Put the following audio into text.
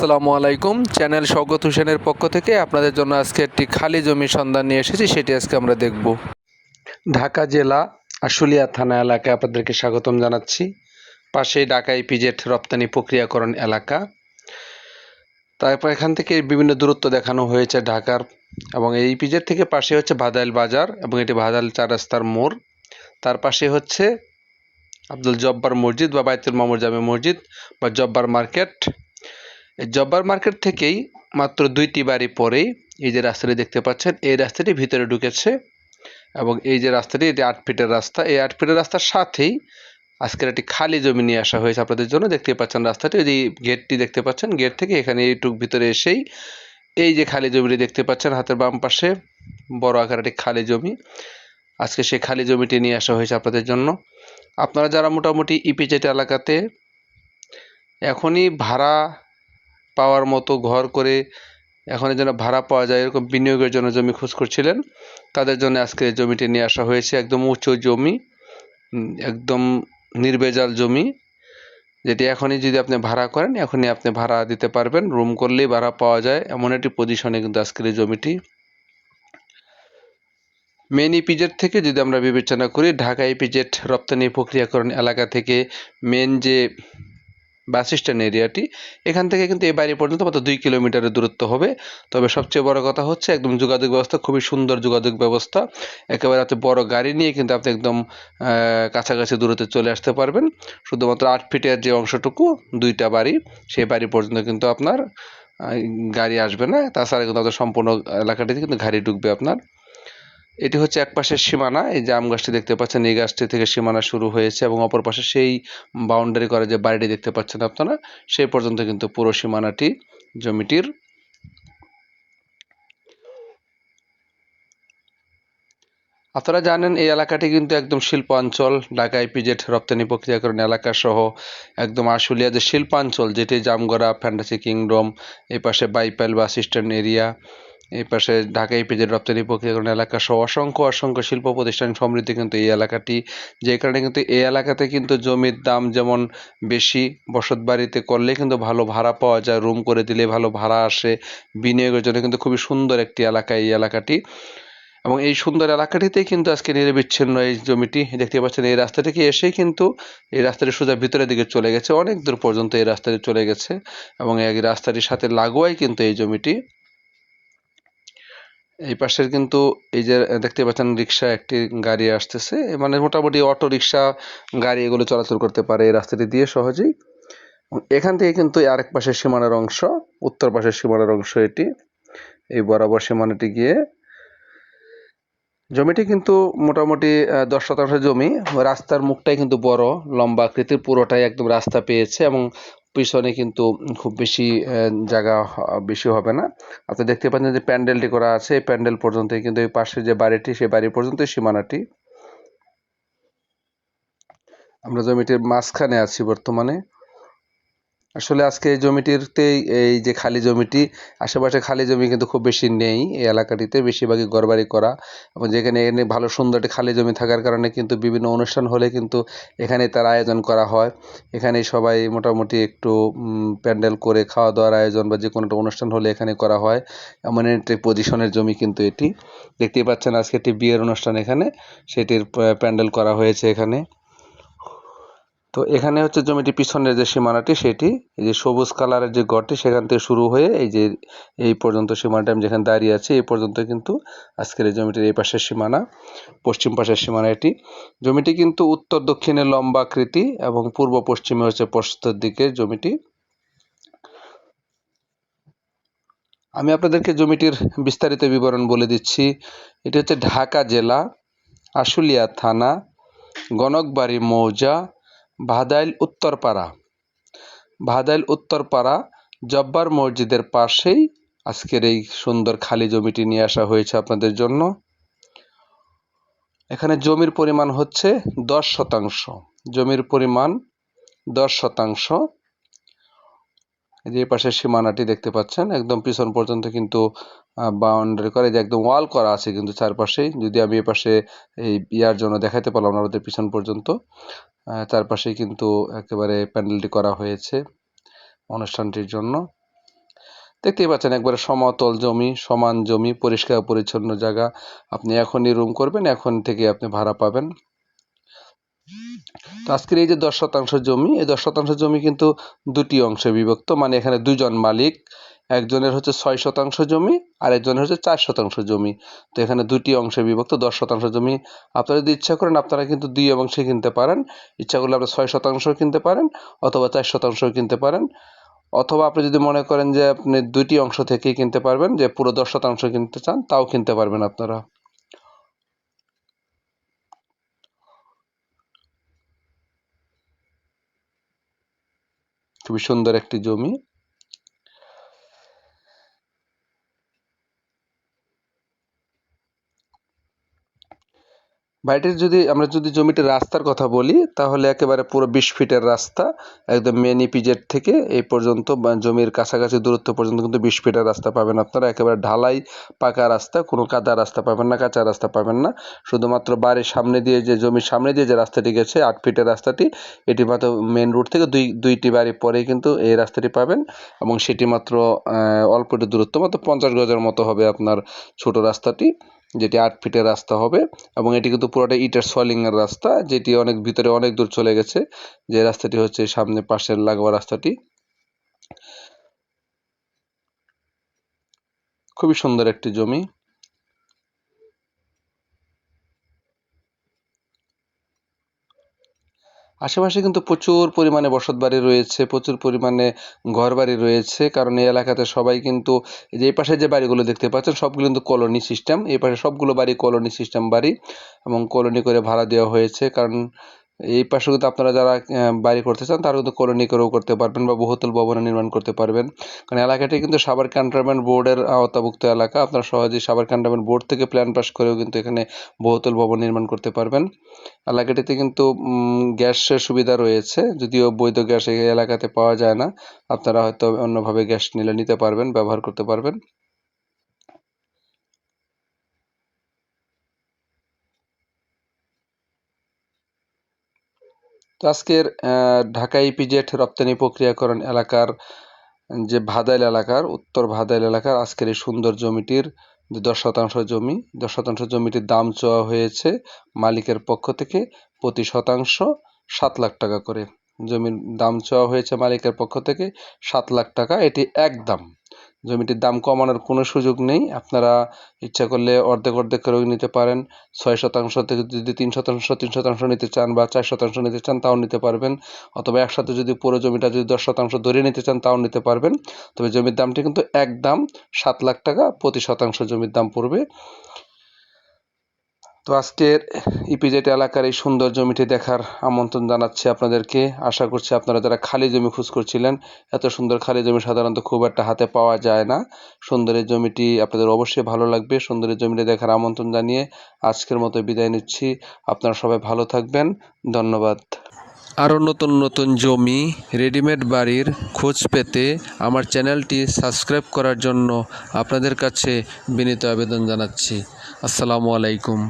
আসসালামু আলাইকুম। চ্যানেল স্বগত হোসেনের পক্ষ থেকে আপনাদের জন্য আজকে একটি খালি জমির সন্ধান নিয়ে এসেছি, সেটি আজকে আমরা দেখব। ঢাকা জেলা, আশুলিয়া থানা এলাকায় আপনাদেরকে স্বাগতম জানাচ্ছি। পাশেই ঢাকা ইপিজেট রপ্তানি প্রক্রিয়াকরণ এলাকা। তারপর এখান থেকে বিভিন্ন দূরত্ব দেখানো হয়েছে ঢাকার এবং এই ইপিজেট থেকে পাশে হচ্ছে ভাদাইল বাজার এবং এটি ভাদাইল চার রাস্তার মোড়। তার পাশে হচ্ছে আব্দুল জব্বার মসজিদ বা বাইতুল মামুর জামে মসজিদ বা জব্বার মার্কেট। জব্বার মার্কেট থেকেই মাত্র দুইটি বাড়ি পরেই এই যে রাস্তাটি দেখতে পাচ্ছেন, এই রাস্তাটি ভিতরে ঢুকেছে এবং এই যে রাস্তাটি, এটি আট ফিটের রাস্তা। এই আট ফিটের রাস্তার সাথেই আজকের একটি খালি জমি নিয়ে আসা হয়েছে আপনাদের জন্য। দেখতে পাচ্ছেন রাস্তাটি, ওই যে গেটটি দেখতে পাচ্ছেন, গেট থেকে এখানে এইটুক ভিতরে এসেই এই যে খালি জমিটি দেখতে পাচ্ছেন, হাতের বাম পাশে বড় আকার একটি খালি জমি। আজকে সেই খালি জমিটি নিয়ে আসা হয়েছে আপনাদের জন্য। আপনারা যারা মোটামুটি ইপিজেট এলাকাতে, এখনই ভাড়া পাওয়ার মতো ঘর করে এখন যেন ভাড়া পাওয়া যায়, এরকম বিনিয়োগের জন্য জমি খোঁজ করছিলেন। তাদের জন্য আজকে জমিটি নিয়ে আসা হয়েছে, একদম উঁচু জমি একদম নির্ভেজাল জমি, যেটি এখনই যদি আপনি ভাড়া করেন, এখনই আপনি ভাড়া দিতে পারবেন। রুম করলেই ভাড়া পাওয়া যায়, এমন একটি পজিশনে কিন্তু আজকের জমিটি। মেন ইপিজেড থেকে যদি আমরা বিবেচনা করি, ঢাকা ইপিজেড রপ্তানি প্রক্রিয়াকরণ এলাকা থেকে মেন যে বাস স্ট্যান্ড এরিয়াটি। এখান থেকে কিন্তু এই বাড়ি পর্যন্ত মাত্র দুই কিলোমিটারের দূরত্ব হবে। তবে সবচেয়ে বড় কথা হচ্ছে, একদম যোগাযোগ ব্যবস্থা, খুবই সুন্দর যোগাযোগ ব্যবস্থা। একেবারে আপনি বড় গাড়ি নিয়ে কিন্তু আপনি একদম কাছাকাছি দূরত্বে চলে আসতে পারবেন। শুধুমাত্র আট ফিটের যে অংশটুকু, দুইটা বাড়ি, সেই বাড়ি পর্যন্ত কিন্তু আপনার গাড়ি আসবে না। তাছাড়া কিন্তু আপনার সম্পূর্ণ এলাকাটিতে কিন্তু গাড়ি ঢুকবে আপনার। এটি হচ্ছে এক পাশের সীমানা, এই যে আম গাছটি দেখতে পাচ্ছেন, এই গাছটি থেকে সীমানা শুরু হয়েছে এবং অপর পাশে সেই বাউন্ডারি করে যে বাড়িটি দেখতে পাচ্ছেন আপনারা, সেই পর্যন্ত কিন্তু পুরো সীমানাটি জমিটির। আপনারা জানেন, এই এলাকাটি কিন্তু একদম শিল্পাঞ্চল, ঢাকা ইপিজেড রপ্তানি প্রক্রিয়াকরণ এলাকা সহ একদম আশুলিয়া যে শিল্পাঞ্চল, যেটি জামগড়া ফ্যান্টাসি কিংডম এই পাশে বাইপাইল বাস স্ট্যান্ড এরিয়া এই পাশে ঢাকা ইপিজেড রপ্তানি প্রক্রিয়াকরণ এলাকা সহ অসংখ্য অসংখ্য শিল্প প্রতিষ্ঠান সমৃদ্ধ কিন্তু এই এলাকাটি, যে কারণে কিন্তু এই এলাকাতে কিন্তু জমির দাম যেমন বেশি, বসত বাড়িতে করলে কিন্তু ভালো ভাড়া পাওয়া যায় রুম করে দিলে ভালো ভাড়া আসে, বিনিয়োগের জন্য কিন্তু খুবই সুন্দর একটি এলাকা এই এলাকাটি। এবং এই সুন্দর এলাকাটিতেই কিন্তু আজকে নিরবিচ্ছিন্ন এই জমিটি, দেখতে পাচ্ছেন এই রাস্তাটিকে এসেই কিন্তু এই রাস্তাটি সোজা ভিতরের দিকে চলে গেছে, অনেক দূর পর্যন্ত এই রাস্তাটি চলে গেছে এবং এই রাস্তাটির সাথে লাগোয়াই কিন্তু এই জমিটি। এই পাশের কিন্তু এই যে দেখতে পাচ্ছেন রিক্সা একটি গাড়ি আসতেছে। মানে মোটামুটি অটো রিক্সা, গাড়ি এগুলো চলাচল করতে পারে এই রাস্তাটি দিয়ে সহজেই। এখান থেকে কিন্তু আরেক পাশের সীমানার অংশ, উত্তর পাশের সীমানার অংশ এটি। এই বরাবর সীমানাটি গিয়ে জমিটি কিন্তু মোটামুটি দশ শতাংশ জমি। রাস্তার মুখটাই কিন্তু বড়, লম্বা আকৃতির, পুরোটাই একদম রাস্তা পেয়েছে এবং পিছনে কিন্তু খুব বেশি জায়গা বেশি হবে না। আপনি দেখতে পাচ্ছেন যে প্যান্ডেলটি করা আছে, এই প্যান্ডেল পর্যন্ত কিন্তু এই পাশে যে বাড়িটি, সেই বাড়ি পর্যন্ত সীমানাটি। আমরা জমিটির মাঝখানে আছি বর্তমানে। আসলে আজকে এই জমিটিরতেই এই যে খালি জমিটি, আশেপাশে খালি জমি কিন্তু খুব বেশি নেই। এই এলাকাটিতে বেশিরভাগই ঘরবাড়ি করা এবং যেখানে এখানে ভালো সুন্দর একটি খালি জমি থাকার কারণে কিন্তু বিভিন্ন অনুষ্ঠান হলে কিন্তু এখানে তার আয়োজন করা হয়। এখানে সবাই মোটামুটি একটু প্যান্ডেল করে খাওয়া দাওয়ার আয়োজন বা যে কোনো একটা অনুষ্ঠান হলে এখানে করা হয়। এমন একটি পজিশনের জমি কিন্তু এটি। দেখতেই পাচ্ছেন আজকে একটি বিয়ের অনুষ্ঠান এখানে। সেটির প্যান্ডেল করা হয়েছে এখানে। তো এখানে হচ্ছে জমিটি পিছনের যে সীমানাটি, সেটি এই যে সবুজ কালারের যে ঘরটি সেখান থেকে শুরু হয়ে এই যে এই পর্যন্ত সীমানাটা, আমি যেখানে দাঁড়িয়ে আছি, এই পর্যন্ত কিন্তু আজকের এই জমিটির এই পাশের সীমানা, পশ্চিম পাশের সীমানা এটি। জমিটি কিন্তু উত্তর দক্ষিণে লম্বা আকৃতি এবং পূর্ব পশ্চিমে হচ্ছে পশ্চিমের দিকে জমিটি। আমি আপনাদেরকে জমিটির বিস্তারিত বিবরণ বলে দিচ্ছি। এটি হচ্ছে ঢাকা জেলা, আশুলিয়া থানা, গণকবাড়ি মৌজা ভাদাইল উত্তরপাড়া। ভাদাইল উত্তরপাড়া জব্বার মসজিদের পাশেই আজকের এই সুন্দর খালি জমিটি নিয়ে আসা হয়েছে আপনাদের জন্য। এখানে জমির পরিমাণ হচ্ছে দশ শতাংশ। জমির পরিমাণ দশ শতাংশ। যে পাশের সীমানাটি দেখতে পাচ্ছেন, একদম পিছন পর্যন্ত কিন্তু বাউন্ডারি করে যে একদম ওয়াল করা আছে কিন্তু চারপাশেই। যদি আমি এই পাশে এই ইয়ার জন্য দেখাতে পারলাম না ওদের পিছন পর্যন্ত চারপাশেই কিন্তু একেবারে প্যান্ডেলটি করা হয়েছে অনুষ্ঠানটির জন্য। দেখতেই পাচ্ছেন একবারে সমতল জমি, সমান জমি, পরিষ্কার পরিচ্ছন্ন জায়গা। আপনি এখনই রুম করবেন, এখন থেকে আপনি ভাড়া পাবেন। তো আজকের এই যে দশ শতাংশ জমি, এই দশ শতাংশ জমি কিন্তু দুটি অংশে বিভক্ত। মানে এখানে দুজন মালিক, একজনের হচ্ছে ছয় শতাংশ জমি, আর একজনের হচ্ছে চার শতাংশ জমি। তো এখানে দুটি অংশে বিভক্ত, দশ শতাংশ জমি। আপনারা যদি ইচ্ছা করেন, আপনারা কিন্তু দুই অংশে কিনতে পারেন। ইচ্ছা করলে আপনি ছয় শতাংশ কিনতে পারেন, অথবা চার শতাংশ কিনতে পারেন। অথবা আপনি যদি মনে করেন যে আপনি দুটি অংশ থেকেই কিনতে পারবেন, যে পুরো দশ শতাংশ কিনতে চান, তাও কিনতে পারবেন আপনারা। খুবই সুন্দর একটি জমি। বাড়িটির যদি আমরা যদি জমিটির রাস্তার কথা বলি, তাহলে একেবারে পুরো বিশ ফিটের রাস্তা, একদম মেন ইপিজেড থেকে এই পর্যন্ত জমির কাছাকাছি দূরত্ব পর্যন্ত কিন্তু বিশ ফিটের রাস্তা পাবেন আপনারা। একেবারে ঢালাই পাকা রাস্তা, কোনো কাদা রাস্তা পাবেন না, কাঁচা রাস্তা পাবেন না। শুধুমাত্র বাড়ির সামনে দিয়ে যে জমির সামনে দিয়ে যে রাস্তাটি গেছে, আট ফিটের রাস্তাটি, এটি মাত্র মেন রোড থেকে দুই, দুইটি বাড়ি পরেই কিন্তু এই রাস্তাটি পাবেন এবং সেটি মাত্র অল্প দূরত্ব, মাত্র পঞ্চাশ গজের মতো হবে আপনার ছোট রাস্তাটি। যেটি আট ফিটের রাস্তা হবে এবং এটি কিন্তু পুরোটা ইটের এর রাস্তা, যেটি অনেক ভিতরে অনেক দূর চলে গেছে। যে রাস্তাটি হচ্ছে সামনে পাশের লাগোয়া রাস্তাটি। খুবই সুন্দর একটি জমি। আশেপাশে কিন্তু প্রচুর পরিমাণে বসত বাড়ি রয়েছে, প্রচুর পরিমাণে ঘর বাড়ি রয়েছে, কারণ এই এলাকাতে সবাই কিন্তু যে এই পাশে যে বাড়িগুলো দেখতে পাচ্ছেন, সবগুলো কিন্তু কলোনি সিস্টেম এই পাশে সবগুলো বাড়ি কলোনি সিস্টেম বাড়ি এবং কলোনি করে ভাড়া দেওয়া হয়েছে, কারণ এই পাশে কিন্তু আপনারা যারা বাড়ি করতে চান, তারা কিন্তু কলোনি করেও করতে পারবেন বা বহুতল ভবনে নির্মাণ করতে পারবেন। কারণ এলাকাটি কিন্তু সাভার ক্যান্টনমেন্ট বোর্ডের আওতাভুক্ত এলাকা। আপনারা সহজেই সাভার ক্যান্টনমেন্ট বোর্ড থেকে প্ল্যান পাস করেও কিন্তু এখানে বহুতল ভবন নির্মাণ করতে পারবেন। এলাকাটিতে কিন্তু গ্যাসের সুবিধা রয়েছে। যদিও বৈধ গ্যাস এই এলাকাতে পাওয়া যায় না। আপনারা হয়তো অন্যভাবে গ্যাস নিলে নিতে পারবেন, ব্যবহার করতে পারবেন। তো আজকের ঢাকা ইপিজেড রপ্তানি প্রক্রিয়াকরণ এলাকার, যে ভাদাইল এলাকার, উত্তর ভাদাইল এলাকার আজকের এই সুন্দর জমিটির যে দশ শতাংশ জমি, দশ শতাংশ জমিটির দাম চাওয়া হয়েছে মালিকের পক্ষ থেকে প্রতি শতাংশ সাত লাখ টাকা করে। জমির দাম চাওয়া হয়েছে মালিকের পক্ষ থেকে সাত লাখ টাকা। এটি একদম জমিটির দাম কমানোর কোনো সুযোগ নেই। আপনারা ইচ্ছা করলে অর্ধেক অর্ধেক করেও নিতে পারেন। ছয় শতাংশ থেকে যদি তিন শতাংশ তিন শতাংশ নিতে চান বা চার শতাংশ নিতে চান তাও নিতে পারবেন। অথবা একসাথে যদি পুরো জমিটা যদি দশ শতাংশ ধরে নিতে চান তাও নিতে পারবেন। তবে জমির দামটি কিন্তু এক দাম সাত লাখ টাকা প্রতি শতাংশ জমির দাম পড়বে। তো আজকের ইপিজেড এলাকার এই সুন্দর জমিটি দেখার আমন্ত্রণ জানাচ্ছি আপনাদেরকে। আশা করছি আপনারা যারা খালি জমি খোঁজ করছিলেন, এত সুন্দর খালি জমি সাধারণত খুব একটা হাতে পাওয়া যায় না। সুন্দর এই জমিটি আপনাদের অবশ্যই ভালো লাগবে সুন্দর এই জমিটি দেখার আমন্ত্রণ জানিয়ে আজকের মতো বিদায় নিচ্ছি। আপনারা সবাই ভালো থাকবেন, ধন্যবাদ। আরও নতুন নতুন জমি, রেডিমেড বাড়ির খোঁজ পেতে আমার চ্যানেলটি সাবস্ক্রাইব করার জন্য আপনাদের কাছে বিনীত আবেদন জানাচ্ছি। আসসালামু আলাইকুম।